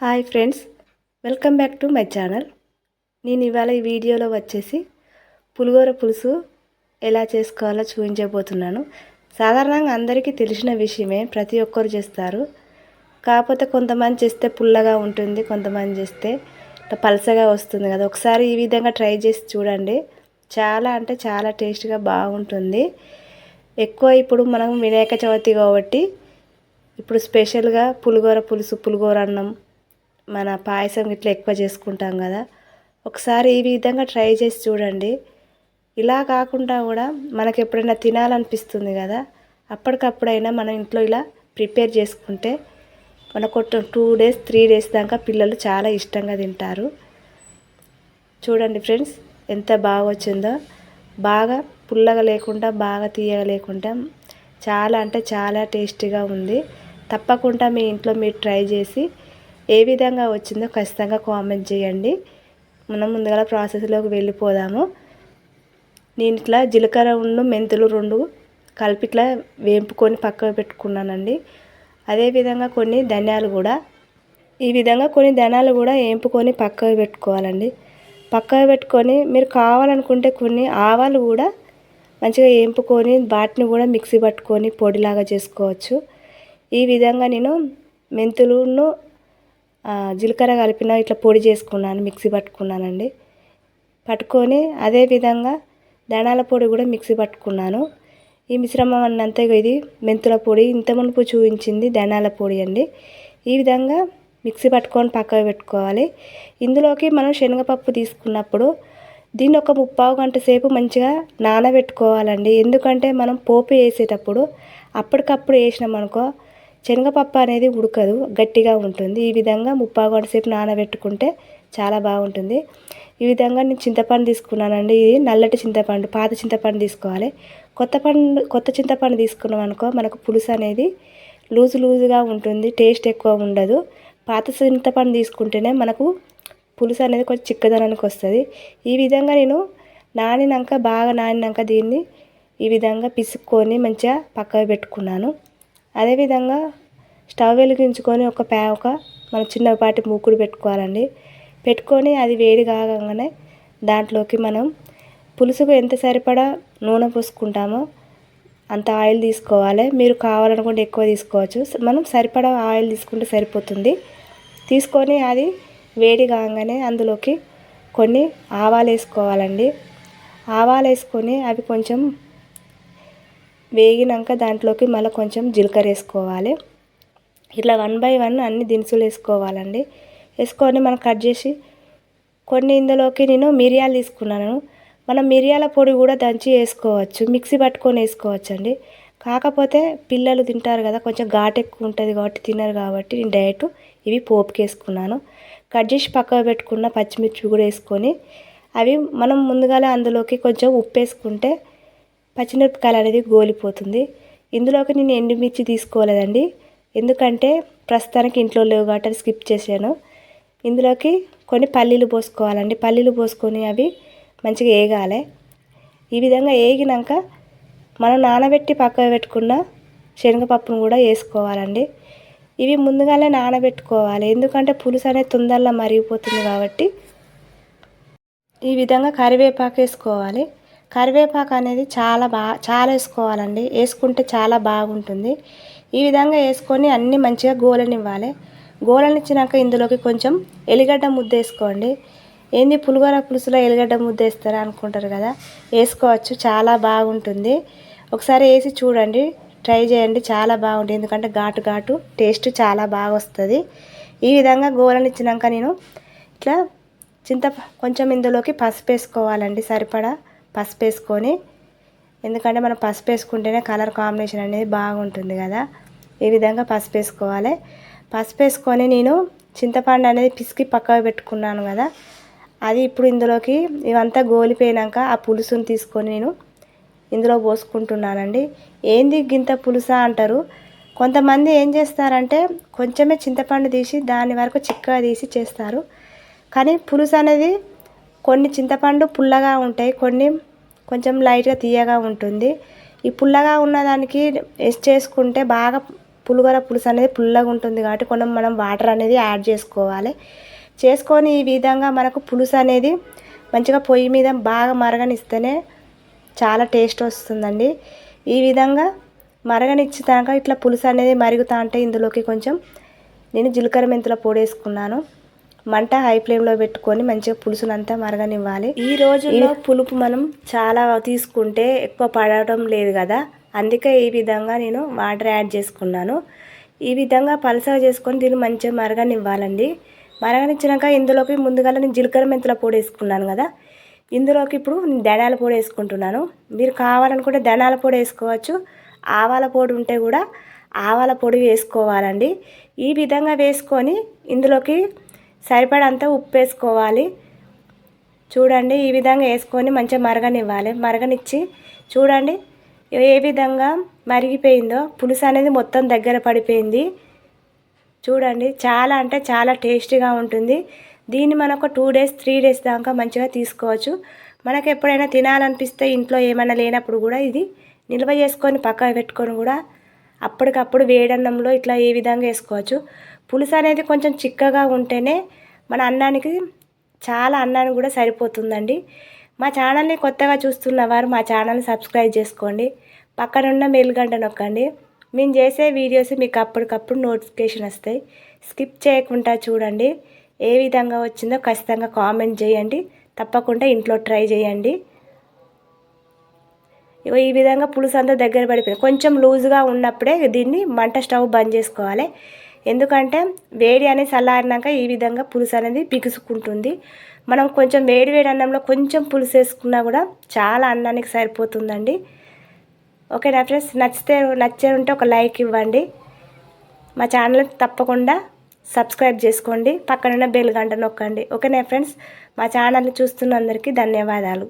Hi friends welcome back to my channel. నేను ఇవాళ ఈ వీడియోలో వచ్చేసి పులిహోర పులుసు ఎలా చేసుకోవాలో చూపించబోతున్నాను. సాధారణంగా అందరికీ తెలిసిన విషయమే ప్రతి ఒక్కరు చేస్తారు. కాకపోతే కొంతమంది చేస్తే పుల్లగా ఉంటుంది కొంతమంది చేస్తే పలసగా వస్తుంది కదా. ఒకసారి ఈ విధంగా ట్రై చేసి చూడండి. చాలా అంటే చాలా టేస్ట్గా బాగుంటుంది. ఎక్కువ ఇప్పుడు మనం వినాయక చవితి కాబట్టి ఇప్పుడు స్పెషల్గా పులిగోర పులుసు పులిగోర అన్నం మన పాయసం ఇట్లా ఎక్కువ చేసుకుంటాం కదా ఒకసారి ఈ విధంగా ట్రై చేసి చూడండి. ఇలా కాకుండా కూడా మనకు ఎప్పుడైనా తినాలనిపిస్తుంది కదా అప్పటికప్పుడైనా మనం ఇంట్లో ఇలా ప్రిపేర్ చేసుకుంటే మనకు టూ డేస్ త్రీ డేస్ దాకా పిల్లలు చాలా ఇష్టంగా తింటారు. చూడండి ఫ్రెండ్స్ ఎంత బాగా వచ్చిందో. బాగా పుల్లగా లేకుండా బాగా తీయగా లేకుండా చాలా అంటే చాలా టేస్టీగా ఉంది. తప్పకుండా మీ ఇంట్లో మీరు ట్రై చేసి ఏ విధంగా వచ్చిందో ఖచ్చితంగా కామెంట్ చేయండి. మనం ముందుగా ప్రాసెస్లోకి వెళ్ళిపోదాము. నేను ఇట్లా జీలకర్ర ఉండు మెంతులు రెండు కలిపి ఇట్లా వేంపుకొని పక్కకు పెట్టుకున్నానండి. అదేవిధంగా కొన్ని ధనియాలు కూడా. ఈ విధంగా కొన్ని ధనాలు కూడా వేంపుకొని పక్కకు పెట్టుకోవాలండి. పక్కకు పెట్టుకొని మీరు కావాలనుకుంటే కొన్ని ఆవాలు కూడా మంచిగా వేంపుకొని వాటిని కూడా మిక్సీ పట్టుకొని పొడిలాగా చేసుకోవచ్చు. ఈ విధంగా నేను మెంతులును జీలకర్ర కలిపిన ఇట్లా పొడి చేసుకున్నాను మిక్సీ పట్టుకున్నానండి. పట్టుకొని అదే విధంగా ధనాల పొడి కూడా మిక్సీ పట్టుకున్నాను. ఈ మిశ్రమం అన్నంతా ఇది మెంతుల పొడి ఇంత మునుపు చూపించింది ధనాల పొడి అండి. ఈ విధంగా మిక్సీ పట్టుకొని పక్కకు పెట్టుకోవాలి. ఇందులోకి మనం శనగపప్పు తీసుకున్నప్పుడు దీన్ని ఒక ముప్పావు గంట సేపు మంచిగా నానబెట్టుకోవాలండి. ఎందుకంటే మనం పోపు వేసేటప్పుడు అప్పటికప్పుడు వేసినాం అనుకో శనగపప్పు అనేది ఉడకదు గట్టిగా ఉంటుంది. ఈ విధంగా ముప్పావు గంట సేపు నానబెట్టుకుంటే చాలా బాగుంటుంది. ఈ విధంగా నేను చింతపండు తీసుకున్నానండి. ఇది నల్లటి చింతపండు పాత చింతపండు తీసుకోవాలి. కొత్త పండు కొత్త చింతపండు తీసుకున్నాం అనుకో మనకు పులుసు అనేది లూజు లూజుగా ఉంటుంది టేస్ట్ ఎక్కువ ఉండదు. పాత చింతపండు తీసుకుంటేనే మనకు పులుసు అనేది కొంచెం చిక్కదనానికి వస్తుంది. ఈ విధంగా నేను నానినాక బాగా నానినాక దీన్ని ఈ విధంగా పిసుక్కొని మంచిగా పక్కకు పెట్టుకున్నాను. అదేవిధంగా స్టవ్ వెలిగించుకొని ఒక ప్యా ఒక మన చిన్నపాటి మూకుడు పెట్టుకోవాలండి. పెట్టుకొని అది వేడి కాగానే దాంట్లోకి మనం పులుసుకు ఎంత సరిపడా నూనె పోసుకుంటామో అంత ఆయిల్ తీసుకోవాలి. మీరు కావాలనుకుంటే ఎక్కువ తీసుకోవచ్చు. మనం సరిపడా ఆయిల్ తీసుకుంటే సరిపోతుంది. తీసుకొని అది వేడి కాగానే అందులోకి కొన్ని ఆవాలు వేసుకోవాలండి. ఆవాలు వేసుకొని అవి కొంచెం వేగినాక దాంట్లోకి మళ్ళీ కొంచెం జీలకర్ర వేసుకోవాలి. ఇట్లా వన్ బై వన్ అన్ని దినుసులు వేసుకోవాలండి. వేసుకొని మనం కట్ చేసి కొన్ని ఇందులోకి నేను మిరియాలు తీసుకున్నాను. మనం మిరియాల పొడి కూడా దంచి వేసుకోవచ్చు మిక్సీ పట్టుకొని వేసుకోవచ్చు అండి కాకపోతే పిల్లలు తింటారు కదా కొంచెం ఘాటు ఎక్కువ ఉంటుంది కాబట్టి తినరు కాబట్టి నేను డైరెక్ట్ ఇవి పోపుకి వేసుకున్నాను. కట్ చేసి పక్కకు పెట్టుకున్న పచ్చిమిర్చి కూడా వేసుకొని అవి మనం ముందుగానే అందులోకి కొంచెం ఉప్పు వేసుకుంటే పచ్చిమిరపకాయలు అనేది గోలిపోతుంది. ఇందులోకి నేను ఎండుమిర్చి తీసుకోలేదండి. ఎందుకంటే ప్రస్తుతానికి ఇంట్లో లేవు కాబట్టి స్కిప్ చేశాను. ఇందులోకి కొన్ని పల్లీలు పోసుకోవాలండి. పల్లీలు పోసుకొని అవి మంచిగా వేగాలి ఈ విధంగా వేగినాక మనం నానబెట్టి పక్కన పెట్టుకున్న శనగపప్పును కూడా వేసుకోవాలండి. ఇవి ముందుగానే నానబెట్టుకోవాలి. ఎందుకంటే పులుసు అనేది తొందరలో మరిగిపోతుంది కాబట్టి ఈ విధంగా కరివేపాకు వేసుకోవాలి. కరివేపాకు అనేది చాలా బాగా చాలా వేసుకోవాలండి. వేసుకుంటే చాలా బాగుంటుంది. ఈ విధంగా వేసుకొని అన్నీ మంచిగా గోలనివ్వాలి. గోలనిచ్చినాక ఇందులోకి కొంచెం ఎలిగడ్డ ముద్ద వేసుకోండి. ఏంది పులిగోర పులుసులో ఎలిగడ్డ ముద్ద వేస్తారా అనుకుంటారు కదా? వేసుకోవచ్చు చాలా బాగుంటుంది. ఒకసారి వేసి చూడండి. ట్రై చేయండి చాలా బాగుంటుంది. ఎందుకంటే ఘాటు ఘాటు టేస్ట్ చాలా బాగా వస్తుంది. ఈ విధంగా గోలనిచ్చినాక నేను ఇట్లా చింత కొంచెం ఇందులోకి పసుపు వేసుకోవాలండి సరిపడా. పసుపు వేసుకొని ఎందుకంటే మనం పసుపు వేసుకుంటేనే కలర్ కాంబినేషన్ అనేది బాగుంటుంది కదా. ఈ విధంగా పసుపు వేసుకోవాలి పసుపు వేసుకొని నేను చింతపండు అనేది పిసికి పక్కకు పెట్టుకున్నాను కదా. అది ఇప్పుడు ఇందులోకి ఇవంతా గోలిపోయినాక ఆ పులుసుని తీసుకొని నేను ఇందులో పోసుకుంటున్నానండి. ఏంది గింత పులుసా అంటారు? కొంతమంది ఏం చేస్తారంటే కొంచెమే చింతపండు తీసి దాని వరకు చిక్కగా తీసి చేస్తారు. కానీ పులుసు అనేది కొన్ని చింతపండు పుల్లగా ఉంటాయి కొన్ని కొంచెం లైట్గా తీయగా ఉంటుంది. ఈ పుల్లగా ఉన్నదానికి ఎస్ చేసుకుంటే బాగా పులుగర పులుసు అనేది పుల్లగా ఉంటుంది కాబట్టి కొంచెం మనం వాటర్ అనేది యాడ్ చేసుకోవాలి. చేసుకొని ఈ విధంగా మనకు పులుసు అనేది మంచిగా పొయ్యి మీద బాగా మరగనిస్తేనే చాలా టేస్ట్ వస్తుందండి. ఈ విధంగా మరగనిచ్చినాక ఇట్లా పులుసు అనేది మరుగుతా అంటే ఇందులోకి కొంచెం నేను జీలకర్ర మెంతుల పొడి వేసుకున్నాను. మంట హై ఫ్లేమ్లో పెట్టుకొని మంచిగా పులుసునంతా మరగనివ్వాలి. ఈ రోజుల్లో పులుపు మనం చాలా తీసుకుంటే ఎక్కువ పడటం లేదు కదా. అందుకే ఈ విధంగా నేను వాటర్ యాడ్ చేసుకున్నాను. ఈ విధంగా పలసగా చేసుకొని దీన్ని మంచిగా మరగనివ్వాలండి. మరగనిచ్చినాక ఇందులోకి ముందుగా నేను జీలకర్ర మెంతుల పొడి వేసుకున్నాను కదా. ఇందులోకి ఇప్పుడు నేను ధనాల పొడి వేసుకుంటున్నాను. మీరు కావాలనుకుంటే ధనాల పొడి వేసుకోవచ్చు. ఆవాల పొడి ఉంటే కూడా ఆవాల పొడి వేసుకోవాలండి. ఈ విధంగా వేసుకొని ఇందులోకి సరిపడంత ఉప్పు వేసుకోవాలి చూడండి ఈ విధంగా వేసుకొని మంచిగా మరగనివ్వాలి. మరగనిచ్చి చూడండి ఏ విధంగా మరిగిపోయిందో. పులుసు అనేది మొత్తం దగ్గర పడిపోయింది. చూడండి చాలా అంటే చాలా టేస్టీగా ఉంటుంది. దీన్ని మనం ఒక టూ డేస్ త్రీ డేస్ దాకా మంచిగా తీసుకోవచ్చు. మనకు ఎప్పుడైనా తినాలనిపిస్తే ఇంట్లో ఏమైనా లేనప్పుడు కూడా ఇది నిల్వ చేసుకొని పక్కన పెట్టుకొని కూడా అప్పటికప్పుడు వేడన్నంలో ఇట్లా ఏ విధంగా వేసుకోవచ్చు. పులుసు అనేది కొంచెం చిక్కగా ఉంటేనే మన అన్నానికి చాలా అన్నానికి కూడా సరిపోతుందండి. మా ఛానల్ని కొత్తగా చూస్తున్న వారు మా ఛానల్ని సబ్స్క్రైబ్ చేసుకోండి. పక్కనున్న మెల్లిగంట నొక్కండి. మేము చేసే వీడియోస్ మీకు అప్పటికప్పుడు నోటిఫికేషన్ వస్తాయి. స్కిప్ చేయకుండా చూడండి. ఏ విధంగా వచ్చిందో ఖచ్చితంగా కామెంట్ చేయండి. తప్పకుండా ఇంట్లో ట్రై చేయండి. ఈ విధంగా పులుసు అంతా దగ్గర పడిపోయింది. కొంచెం లూజ్గా ఉన్నప్పుడే దీన్ని మంట స్టవ్ బంద్ చేసుకోవాలి. ఎందుకంటే వేడి అనేది చల్లారినాక ఈ విధంగా పులుసు అనేది పిగుసుకుంటుంది. మనం కొంచెం వేడి వేడి అన్నంలో కొంచెం పులుసు వేసుకున్నా కూడా చాలా అన్నానికి సరిపోతుందండి. ఓకే నా ఫ్రెండ్స్? నచ్చితే నచ్చే ఉంటే ఒక లైక్ ఇవ్వండి. మా ఛానల్ తప్పకుండా సబ్స్క్రైబ్ చేసుకోండి. పక్కనున్న బెల్ గంట నొక్కండి. ఓకేనా ఫ్రెండ్స్? మా ఛానల్ని చూస్తున్న అందరికీ ధన్యవాదాలు.